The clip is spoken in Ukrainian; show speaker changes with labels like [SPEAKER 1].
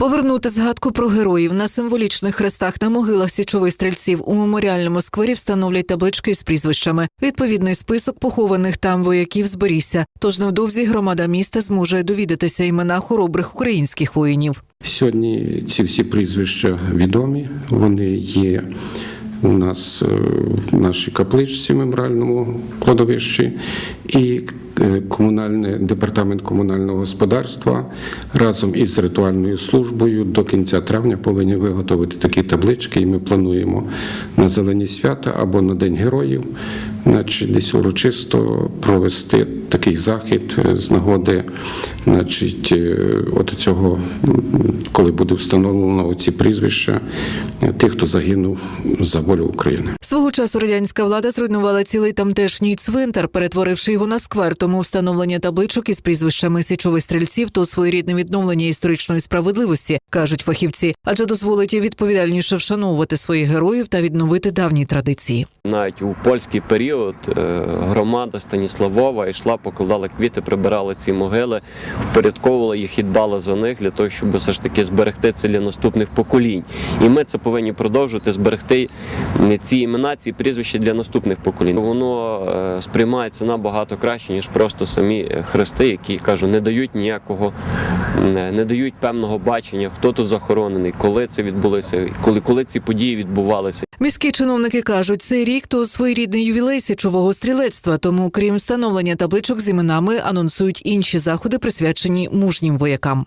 [SPEAKER 1] Повернути згадку про героїв на символічних хрестах на могилах січових стрільців у меморіальному сквері встановлять таблички з прізвищами. Відповідний список похованих там вояків зберігся. Тож невдовзі громада міста зможе довідатися імена хоробрих українських воїнів.
[SPEAKER 2] Сьогодні ці всі прізвища відомі. Вони є у нас е, в нашій капличці меморіальному кладовищі і комунальне комунальний департамент комунального господарства разом із ритуальною службою до кінця травня повинні виготовити такі таблички, і ми плануємо на зелені свята або на День героїв, значить, десь урочисто провести такий захід е, з нагоди, значить, е, от цього, коли буде встановлено оці прізвища е, тих, хто загинув за волю України.
[SPEAKER 1] Свого часу радянська влада зруйнувала цілий тамтешній цвинтар, перетворивши його на сквер. Тому встановлення табличок із прізвищами січових стрільців то своєрідне відновлення історичної справедливості, кажуть фахівці, адже дозволить відповідальніше вшановувати своїх героїв та відновити давні традиції.
[SPEAKER 3] Навіть у польський період е, громада Станіславова йшла, покладала квіти, прибирала ці могили, впорядковувала їх і дбала за них для того, щоб все ж таки зберегти це для наступних поколінь. І ми це повинні продовжувати зберегти ці імена, ці прізвища для наступних поколінь. Воно е, сприймається набагато краще, ніж просто самі е, хрести, які кажу, не дають ніякого, не дають певного бачення, хто тут захоронений, коли це відбулося, коли, коли ці події відбувалися.
[SPEAKER 1] Міські чиновники кажуть, цей рік то своєрідний ювілей січового стрілецтва. Тому, крім встановлення табличок з іменами, анонсують інші заходи, присвячені мужнім воякам.